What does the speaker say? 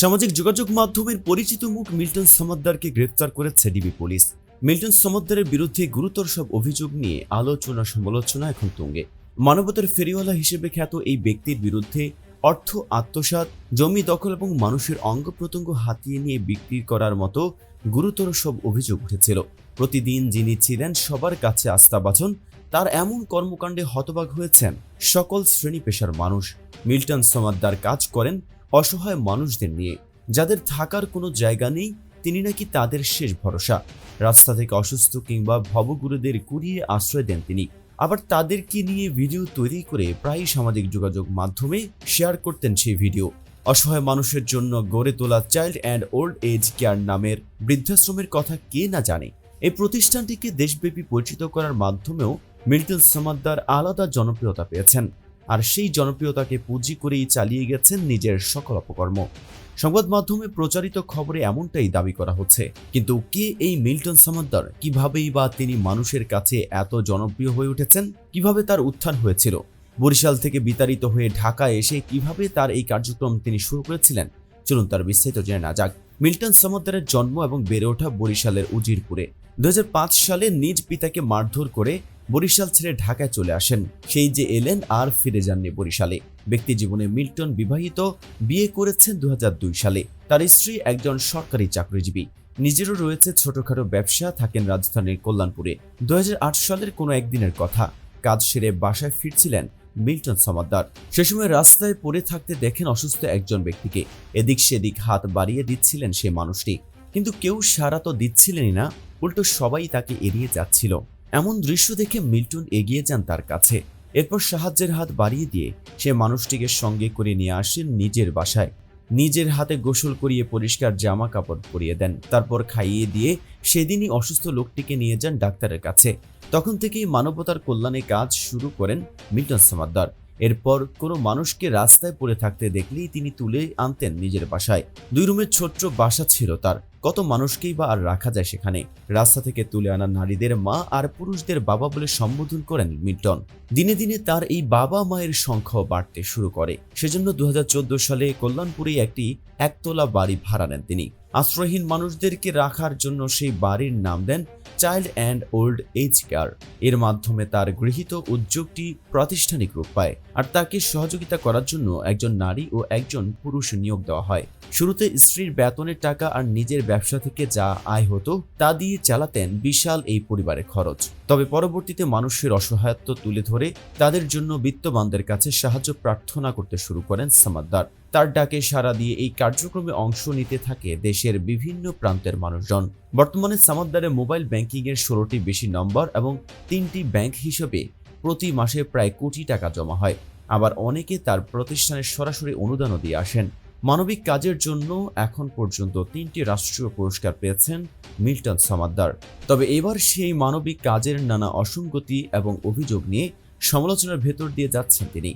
সামাজিক যোগাযোগ মাধ্যমের পরিচিত মুখ মিল্টন সমাদ্দারকে গ্রেফতার করেছে ডিবি পুলিশ। মিল্টন সমাদ্দারের বিরুদ্ধে গুরুতর সব অভিযোগ নিয়ে আলোচনা সমালোচনা এখন তুঙ্গে। মানবতার ফেরিওয়ালা হিসেবে খ্যাত এই ব্যক্তির বিরুদ্ধে অর্থ আত্মসাৎ, জমি দখল এবং মানুষের অঙ্গ প্রত্যঙ্গ হাতিয়ে নিয়ে বিক্রি করার মতো গুরুতর সব অভিযোগ উঠেছিল। প্রতিদিন যিনি ছিলেন সবার কাছে আস্থাবাচন, তার এমন কর্মকাণ্ডে হতবাক হয়েছেন সকল শ্রেণি পেশার মানুষ। মিল্টন সমাদ্দার কাজ করেন অসহায় মানুষদের নিয়ে। যাদের থাকার কোনো জায়গা নেই, তিনি নাকি তাদের শেষ ভরসা। রাস্তা থেকে অসুস্থ কিংবা ভবগুরুদের কুড়িয়ে আশ্রয় দেন তিনি। আবার তাদেরকে নিয়ে ভিডিও তৈরি করে প্রায়ই সামাজিক যোগাযোগ মাধ্যমে শেয়ার করতেন সেই ভিডিও। অসহায় মানুষের জন্য গড়ে তোলা child and old age care নামের বৃদ্ধাশ্রমের কথা কে না জানে? এই প্রতিষ্ঠানটিকে দেশব্যাপী পরিচিত করার মাধ্যমেও মিল্টন সমাদ্দার আলাদা জনপ্রিয়তা পেয়েছেন। আর সেই জনপ্রিয়তাকে পুঁজি করেই চালিয়ে গেছেন নিজের সকল অপকর্ম। সংবাদ মাধ্যমে প্রচারিত খবরে এমনটাই দাবি করা হচ্ছে। কিন্তু কে এই মিল্টন সমাদ্দার? কিভাবেই বা তিনি মানুষের কাছে এত জনপ্রিয় হয়ে উঠেছেন? কীভাবে তার উত্থান হয়েছিল? বরিশাল থেকে বিতাড়িত হয়ে ঢাকায় এসে কীভাবে তার এই কার্যক্রম তিনি শুরু করেছিলেন? চলুন তার বিস্তারিত জেনে না যাক। মিল্টন সমাদ্দারের জন্ম এবং বেড়ে ওঠা বরিশালের উজিরপুরে। দুহাজার পাঁচ সালে নিজ পিতাকে মারধর করে বরিশাল ছেড়ে ঢাকায় চলে আসেন। সেই যে এলেন আর ফিরে যাননি বরিশালে। ব্যক্তি জীবনে মিল্টন বিবাহিত, বিয়ে করেছেন দু হাজার দুই সালে। তার স্ত্রী একজন সরকারি চাকরিজীবী। নিজেরও রয়েছে ছোটখাটো ব্যবসা, থাকেন রাজধানীর কল্যাণপুরে। দুই হাজার আট সালের কোনো একদিনের কথা। কাজ সেরে বাসায় ফিরছিলেন মিল্টন সমাদ্দার। সে সময় রাস্তায় পড়ে থাকতে দেখেন অসুস্থ একজন ব্যক্তিকে। এদিক সেদিক হাত বাড়িয়ে দিচ্ছিলেন সে মানুষটি। কিন্তু কেউ সারা তো দিচ্ছিলেনই না, উল্টো সবাই তাকে এড়িয়ে যাচ্ছিল। এমন দৃশ্য দেখে মিল্টন এগিয়ে যান তার কাছে। এরপর সাহায্যের হাত বাড়িয়ে দিয়ে সে মানুষটিকে সঙ্গে করে নিয়ে আসেন নিজের বাসায়। নিজের হাতে গোসল করিয়ে পরিষ্কার জামা কাপড় পরিয়ে দেন। তারপর খাইয়ে দিয়ে সেদিনই অসুস্থ লোকটিকে নিয়ে যান ডাক্তারের কাছে। তখন থেকেই মানবতার কল্যাণে কাজ শুরু করেন মিল্টন সামাদ্দার। এরপর কোনো মানুষকে রাস্তায় পড়ে থাকতে দেখলেই তিনি তুলে আনতেন নিজের বাসায়। দুই রুমের ছোট্ট বাসা ছিল তার। কত মানুষকেই বা আর রাখা যায় সেখানে। রাস্তা থেকে তুলে আনা নারীদের মা আর পুরুষদের বাবা বলে সম্বোধন করেন মিল্টন। দিনে দিনে তার এই বাবা মায়ের সংখ্যাও বাড়তে শুরু করে। সেজন্য দু সালে কল্যাণপুরে একটি একতলা বাড়ি ভাড়া নেন তিনি। আশ্রয়হীন মানুষদেরকে রাখার জন্য সেই বাড়ির নাম দেন child and old age care. এর মাধ্যমে তার গৃহীত উদ্যোগটি প্রাতিষ্ঠানিক রূপ পায় আর তাকে সহযোগিতা করার জন্য একজন নারী ও একজন পুরুষ নিয়োগ দেওয়া হয়। শুরুতে স্ত্রীর বেতনের টাকা আর নিজের ব্যবসা থেকে যা আয় হতো, তা দিয়ে চালাতেন বিশাল এই পরিবারের খরচ। তবে পরবর্তীতে মানুষের অসহায়ত্ব তুলে ধরে তাদের জন্য বিত্তবানদের কাছে সাহায্য প্রার্থনা করতে শুরু করেন সামাদ্দার। তার ডাকে সাড়া দিয়ে এই কার্যক্রমে অংশ নিতে থাকে দেশের বিভিন্ন প্রান্তের মানুষজন। বর্তমানে সামাদ্দারে মোবাইল ব্যাংকিং এর ষোলোটি বেশি নম্বর এবং তিনটি ব্যাংক হিসেবে প্রতি মাসে প্রায় কোটি টাকা জমা হয়। আবার অনেকে তার প্রতিষ্ঠানের সরাসরি অনুদানও দিয়ে আসেন। মানবিক কাজের জন্য এখন পর্যন্ত তিনটি রাষ্ট্রীয় পুরস্কার পেয়েছেন মিল্টন সামাদ্দার। তবে এবার সেই মানবিক কাজের নানা অসঙ্গতি এবং অভিযোগ নিয়ে সমালোচনার ভেতর দিয়ে যাচ্ছেন তিনি।